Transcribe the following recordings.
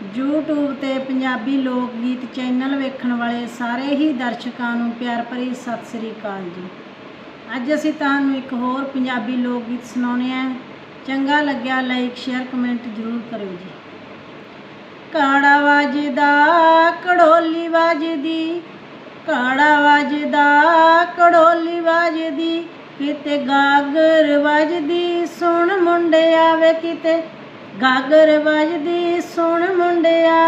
YouTube ਤੇ ਪੰਜਾਬੀ ਲੋਕ ਗੀਤ ਚੈਨਲ ਵੇਖਣ ਵਾਲੇ ਸਾਰੇ ਹੀ ਦਰਸ਼ਕਾਂ ਨੂੰ ਪਿਆਰ ਭਰੀ ਸਤਿ ਸ੍ਰੀ ਅਕਾਲ ਜੀ। ਅੱਜ ਅਸੀਂ ਤੁਹਾਨੂੰ ਇੱਕ ਹੋਰ ਪੰਜਾਬੀ ਲੋਕ ਗੀਤ ਸੁਣਾਉਣੇ ਆ। ਚੰਗਾ ਲੱਗਿਆ ਲਾਈਕ ਸ਼ੇਅਰ ਕਮੈਂਟ ਜ਼ਰੂਰ ਕਰਿਓ ਜੀ। ਕਾੜਾ ਵੱਜਦਾ, ਕੜੋਲੀ ਵੱਜਦੀ, ਕਾੜਾ ਵੱਜਦਾ, ਕੜੋਲੀ ਵੱਜਦੀ, ਕਿਤੇ ਗਾਗਰ ਵੱਜਦੀ, ਸੁਣ ਮੁੰਡੇ ਆਵੇ ਕਿਤੇ। ਗਾਗਰ ਵੱਜਦੀ ਸੁਣ ਮੁੰਡਿਆ।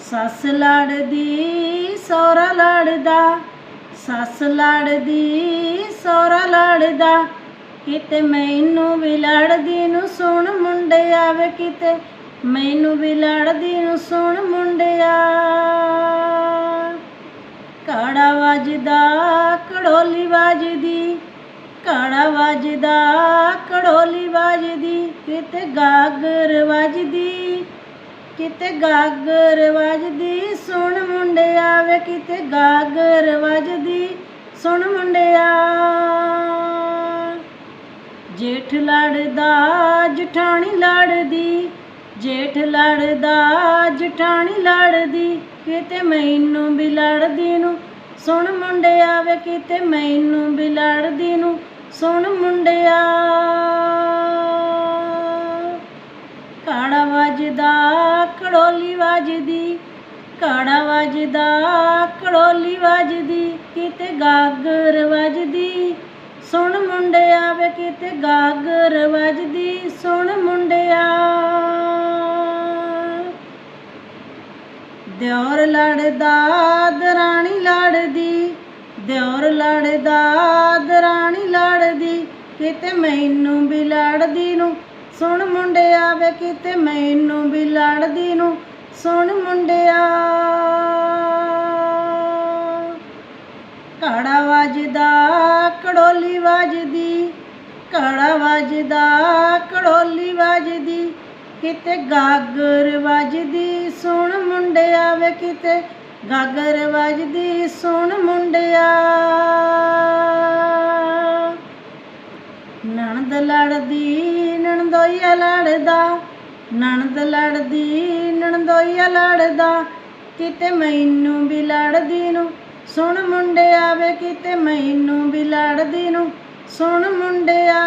ਸੱਸ ਲੜਦੀ, ਸੋਹਰਾ ਲੜਦਾ। ਸੱਸ ਲੜਦੀ, ਸੋਹਰਾ ਲੜਦਾ। ਕਿਤੇ ਮੈਨੂੰ ਵੀ ਲੜਦੀ ਨੂੰ ਸੁਣ ਮੁੰਡਿਆ ਵੇ, ਕਿਤੇ ਮੈਨੂੰ ਵੀ ਲੜਦੀ ਨੂੰ ਸੁਣ ਮੁੰਡਿਆ। ਕਾੜਾ ਵੱਜਦਾ ਕੜੋਲੀ ਵੱਜਦੀ। ਵੱਜਦਾ ਕੜੋਲੀ ਵੱਜਦੀ, ਕਿਤੇ ਗਾਗਰ ਵੱਜਦੀ, ਕਿਤੇ ਗਾਗਰ ਵੱਜਦੀ। ਸੁਣ ਮੁੰਡਿਆ ਵੇ, ਕਿਤੇ ਗਾਗਰ ਵੱਜਦੀ। ਸੁਣ ਮੁੰਡਿਆ, ਜੇਠ ਲੜਦਾ, ਜਠਾਣੀ ਲੜਦੀ। ਜੇਠ ਲੜਦਾ, ਜਠਾਣੀ ਲੜਦੀ, ਕਿਤੇ ਮੈਨੂੰ ਵੀ ਲੜਦੀ ਨੂੰ। ਸੁਣ ਮੁੰਡਿਆ ਵੇ, ਕਿਤੇ ਮੈਨੂੰ ਵੀ ਲੜਦੀ ਨੂੰ। ਸੁਣ ਮੁੰਡਿਆ। ਕਾੜਾ ਵੱਜਦਾ, ਕੜੋਲੀ ਵੱਜਦੀ। ਕਾੜਾ ਵੱਜਦਾ, ਕੜੋਲੀ ਵੱਜਦੀ, ਕਿਤੇ ਗਾਗਰ ਵੱਜਦੀ। ਸੁਣ ਮੁੰਡਿਆ ਵੇ, ਕਿਤੇ ਗਾਗਰ ਵੱਜਦੀ। ਸੁਣ ਮੁੰਡਿਆ। ਦਿਓਰ ਲੜਦਾ, ਦਰਾਣੀ ਲੜਦੀ। ਦਿਓਰ ਲੜਦਾ ਦਰਾਣੀ ਲੜਦੀ, ਕਿਤੇ ਮੈਨੂੰ ਵੀ ਲੜਦੀ ਨੂੰ। ਸੁਣ ਮੁੰਡਿਆ ਵੇ, ਕਿਤੇ ਮੈਨੂੰ ਵੀ ਲੜਦੀ ਨੂੰ। ਸੁਣ ਮੁੰਡਿਆ। ਕਾੜਾ ਵੱਜਦਾ, ਕੜੋਲੀ ਵੱਜਦੀ। ਕਾੜਾ ਵੱਜਦਾ, ਕੜੋਲੀ ਵੱਜਦੀ। ਕਿਤੇ ਗਾਗਰ ਵੱਜਦੀ। ਸੁਣ ਮੁੰਡਿਆ ਵੇ, ਕਿਤੇ ਗਾਗਰ ਵੱਜਦੀ ਸੁਣ ਮੁੰਡਿਆ। ਨਣਦ ਲੜਦੀ ਨਣਦੋਈਆ ਲੜਦਾ। ਨਣਦ ਲੜਦੀ ਨਣਦੋਈਆ ਲੜਦਾ। ਕਿਤੇ ਮੈਨੂੰ ਵੀ ਲੜਦੀ ਨੂੰ ਸੁਣ ਮੁੰਡਿਆ ਵੇ, ਕਿਤੇ ਮੈਨੂੰ ਵੀ ਲੜਦੀ ਨੂੰ ਸੁਣ ਮੁੰਡਿਆ।